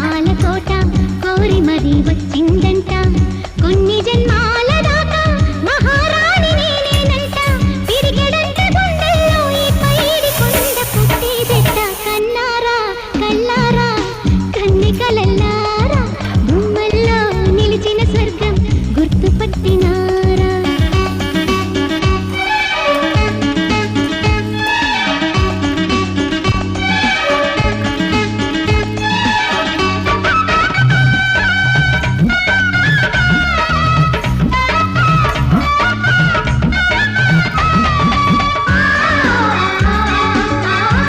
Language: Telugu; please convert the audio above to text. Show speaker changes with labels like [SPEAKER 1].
[SPEAKER 1] పాలకోట కోరి మరీ వచ్చిందంట.